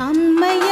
அம்மையே